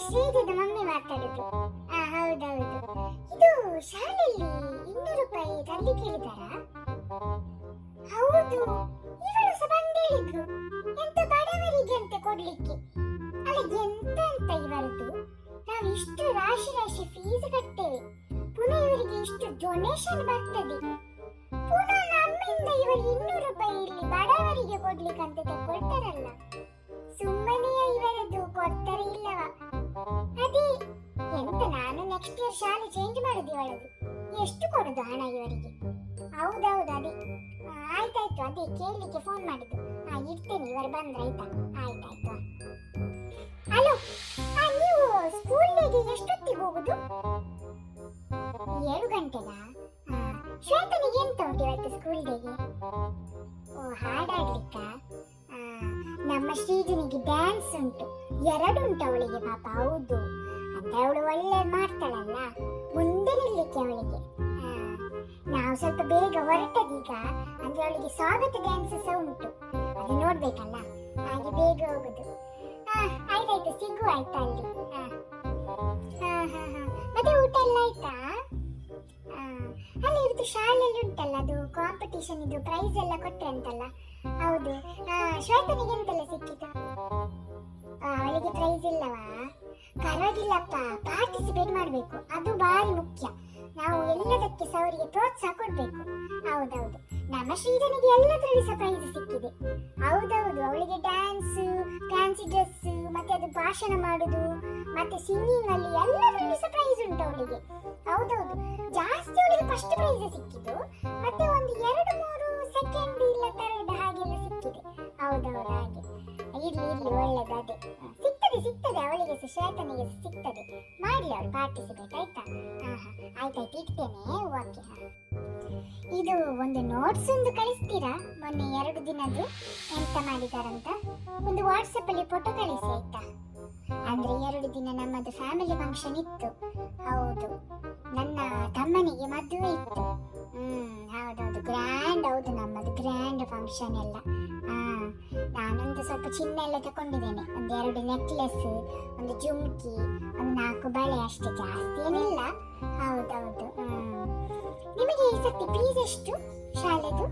ಶ್ರೀಜದ mummy ಮಾತಾಡಿದ್ರು. ಆ, ಹೌದೌದು. ಇದು ಶಾಲೆಯಲ್ಲಿ ಇನ್ನೂರು ರೂಪಾಯಿ ತಂದು ಕೇಳಿದಾರಾ? ಹೌದು, ಇವಳು ಸಹ ಬಂದೇಳಿದ್ರು ಎಂತ ಬಡವರಿಗೆ ಅಂತ ಕೊಡ್ಲಿಕ್ಕೆ. ಅಲ್ಲ ಎಂತ ಅಂತ ಇವರದ್ದು ನಾವು ಇಷ್ಟು ರಾಶಿ ರಾಶಿ ಫೀಸ್ ಕಟ್ತೇವೆ. ಪುನಃ ಇವರಿಗೆ ಇಷ್ಟು ಡೊನೇಷನ್ ಬರ್ತದೆ. ಪುನಃ ನಮ್ಮಿಂದ ಇವರು ಇನ್ನೂರು ರೂಪಾಯಿ ಇಲ್ಲಿ ಬಡವರಿಗೆ ಕೊಡ್ಲಿಕ್ಕೆ ಅಂತ ಶಾಲೆ ಚೇಂಜ್ ಮಾಡುದು ಇವಳದು ಎಷ್ಟು ಕೊಡುದು ಹಣ ಇವರಿಗೆ? ಹೌದೌದು, ಅದೇ. ಆಯ್ತಾಯ್ತು, ಅದೇ, ಕೇಳಲಿಕ್ಕೆ ಫೋನ್ ಮಾಡಿದ್ದು. ಹಾ ಇರ್ತೇನೆ ಇವರು ಬಂದ್ರೆ ಆಯ್ತಾ? ಆಯ್ತಾಯ್ತು. ಹಲೋ ನೀವು ಸ್ಕೂಲಿಗೆ ಎಷ್ಟೊತ್ತಿಗೆ ಹೋಗುದು? ಏಳು ಗಂಟೆಗಾ ಶ್ವೇತನಿಗೆ ಎಂತ ಉಂಟು ಇವತ್ತು ಸ್ಕೂಲ್ ಡೇಗೆ ಓ, ಹಾಡಾಡ್ಲಿಕ್ಕ? ನಮ್ಮ ಶ್ರೀಜನಿಗೆ ಡ್ಯಾನ್ಸ್ ಉಂಟು. ಎರಡು ಉಂಟು ಅವಳಿಗೆ ಪಾಪ, ಹೌದು. ಅಂದ್ರೆ ಅವಳು ಒಳ್ಳೆ ಮಾಡ್ತಾಳಲ್ಲ ನಾವು ಸ್ವಲ್ಪ ಬೇಗ ಹೊರಟದೀಗ ಅಂದ್ರೆ ಅವಳಿಗೆ ಸ್ವಾಗತ ಡ್ಯಾನ್ಸ್ ಸಹ ಉಂಟು. ಅದು ನೋಡ್ಬೇಕಲ್ಲ? ಹಾಗೆ ಬೇಗ ಹೋಗುದು. ಆಯ್ತಾಯ್ತು, ಸಿಗುವ ಆಯ್ತಾ ಅಲ್ಲಿ? ಮತ್ತೆ ಊಟ ಎಲ್ಲ ಆಯ್ತಾ? ಅಲ್ಲ ಇವತ್ತು ಶಾಲೆಯಲ್ಲಿ ಉಂಟಲ್ಲ ಅದು ಕಾಂಪಿಟೇಷನ್ ಇದು ಪ್ರೈಸ್ ಎಲ್ಲ ಕೊಟ್ಟೆ ಅಂತಲ್ಲ? ಹೌದು. ಶ್ವೇತನಿಗೆ ಎಂತೆಲ್ಲ ಸಿಕ್ಕಿತು? ಅವಳಿಗೆ ಪ್ರೈಸ್ ಇಲ್ಲವಾ? ಪರವಾಗಿಲ್ಲಪ್ಪ ಪಾರ್ಟಿಸಿಪೇಟ್ ಮಾಡಬೇಕು. ಅದು ಭಾರಿ ಮುಖ್ಯ. ನಾವು ಎಲ್ಲದಕ್ಕೆ ಸಹ ಅವರಿಗೆ ಪ್ರೋತ್ಸಾಹ ಕೊಡ್ಬೇಕು. ಹೌದೌದು. ನಮ್ಮ ಶ್ರೀಧನಿಗೆ ಎಲ್ಲದರಲ್ಲಿ ಸಹ ಸಿಕ್ಕಿದೆ. ಹೌದೌದು, ಅವಳಿಗೆ ಡ್ಯಾನ್ಸ್ ಫ್ಯಾನ್ಸಿ ಡ್ರೆಸ್ ಮತ್ತೆ ಅದು ಭಾಷಣ ಮಾಡುದು, ಮತ್ತೆ ಸಿಂಗಿಂಗ್ ಅಲ್ಲಿ ಎಲ್ಲದರಲ್ಲಿ ಸಹ ಉಂಟು ಅವಳಿಗೆ. ಹೌದೌದು, ಜಾಸ್ತಿ ಅವಳಿಗೆ ಫಸ್ಟ್ ಪ್ರೈಸ್ ಸಿಕ್ಕಿದ್ದು ಮತ್ತೆ ಒಂದು ಎರಡು ಮೂರು ಸೆಕೆಂಡ್ ಇಲ್ಲ ತರದ ಹಾಗೆಲ್ಲ ಸಿಕ್ಕಿದೆ. ಹೌದೌದು, ಹಾಗೆ. ಇರ್ಲಿ ಇರ್ಲಿ, ಒಳ್ಳೇದು ಹ, ಸಿಗ್ತದೆ ಅವಳಿಗೆ ಸಹ ಶ್ವೇತನಿಗೆ ಸಹ ಸಿಗ್ತದೆ. ಮಾಡಿ ಅವಳು ಪಾರ್ಟಿಸಿಪೇಟ್ ಆಯ್ತಾ? ಹಾ ಹಾ ಆಯ್ತಾಯ್ತು ಇಡ್ತೇನೆ ಓಕೆ ಇದು ಒಂದು ನೋಟ್ಸ್ ಒಂದು ಕಳಿಸ್ತೀರಾ? ಮೊನ್ನೆ ಎರಡು ದಿನದ್ದು ಎಂತ ಮಾಡಿದಾರಂತ ಒಂದು ವಾಟ್ಸಪ್ ಅಲ್ಲಿ ಫೋಟೋ ಕಳಿಸಿ ಆಯ್ತಾ? ಅಂದ್ರೆ ಎರಡು ದಿನ ನಮ್ಮದು ಫ್ಯಾಮಿಲಿ ಫಂಕ್ಷನ್ ಇತ್ತು. ಹೌದು ನನ್ನ ತಮ್ಮನಿಗೆ ಮದುವೆ ಇತ್ತು. ಹ್ಮ್ ಹೌದೌದು ಗ್ರ್ಯಾಂಡ್ ಹೌದು ನಮ್ಮದು ಗ್ರ್ಯಾಂಡ್ ಫಂಕ್ಷನ್ ಎಲ್ಲ. ನಾನೊಂದು ಸ್ವಲ್ಪ ಚಿನ್ನ ಎಲ್ಲ ತಕೊಂಡಿದ್ದೇನೆ ಒಂದು ಎರಡು ನೆಕ್ಲೆಸ್ ಒಂದು ಜುಮ್ಕಿ, ಒಂದು ನಾಲ್ಕು ಬಳೆ ಅಷ್ಟೇ. ಜಾಸ್ತಿ ಏನಿಲ್ಲ. ಹೌದೌದು ನಿಮಗೆ ಈ ಸತಿ ಫೀಸ್ ಎಷ್ಟು ಶಾಲೆದು?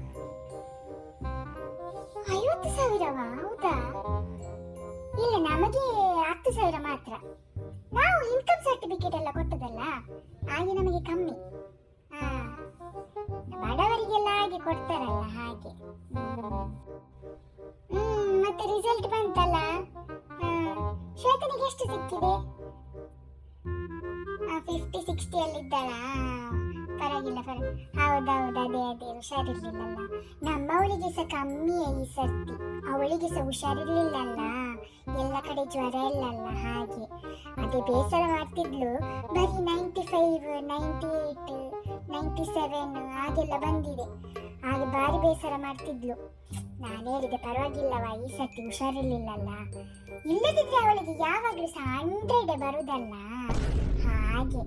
ಐವತ್ತು ಸಾವಿರವಾ? ಹೌದಾ? ಇಲ್ಲ, ನಮಗೆ ಹತ್ತು ಸಾವಿರ ಮಾತ್ರ. ನಾವು ಇನ್ಕಮ್ ಸರ್ಟಿಫಿಕೇಟ್ ಎಲ್ಲ ಕೊಟ್ಟದಲ್ಲ ಹಾಗೆ ನಮಗೆ ಕಮ್ಮಿ. ಬಡವರಿಗೆಲ್ಲ ಹಾಗೆ ಕೊಡ್ತಾರಲ್ಲ, ಹಾಗೆ. ಎಷ್ಟು ಸಿಕ್ಕಿದೆ ಫಿಫ್ಟಿ ಸಿಕ್ಸ್ಟಿ ಅಲ್ಲಿ ಇದ್ದಾಳ ಪರವಾಗಿಲ್ಲ ಪರ ಹೌದೌದು, ಅದೇ ಅದೇ, ಹುಷಾರಿರ್ಲಿಲ್ಲಲ್ಲ. ನಮ್ಮವಳಿಗೆ ಸಹ ಕಮ್ಮಿಯೇ ಈ ಸರ್ತಿ. ಅವಳಿಗೆ ಸಹ ಹುಷಾರಿರ್ಲಿಲ್ಲಲ್ಲ. ಎಲ್ಲ ಕಡೆ ಜ್ವರ ಇಲ್ಲಲ್ಲ ಹಾಗೆ. ಅದೇ ಬೇಸರ ಮಾಡ್ತಿದ್ಲು. ಬರೀ ninety five ninety eight ninety seven ಹಾಗೆಲ್ಲ ಬಂದಿದೆ. ಹಾಗೆ ಭಾರಿ ಬೇಸರ ಮಾಡ್ತಿದ್ಲು. ನಾನು ಹೇಳಿದೆ ಪರವಾಗಿಲ್ಲವ ಈ ಸರ್ತಿ ಹುಷಾರಿರ್ಲಿಲ್ಲಲ್ಲ. ಇಲ್ಲದಿದ್ರೆ ಅವಳಿಗೆ ಯಾವಾಗಲೂ ಸಹ ಹಂಡ್ರೆಡ್ ಬರುದಲ್ಲ? ಹಾಗೆ.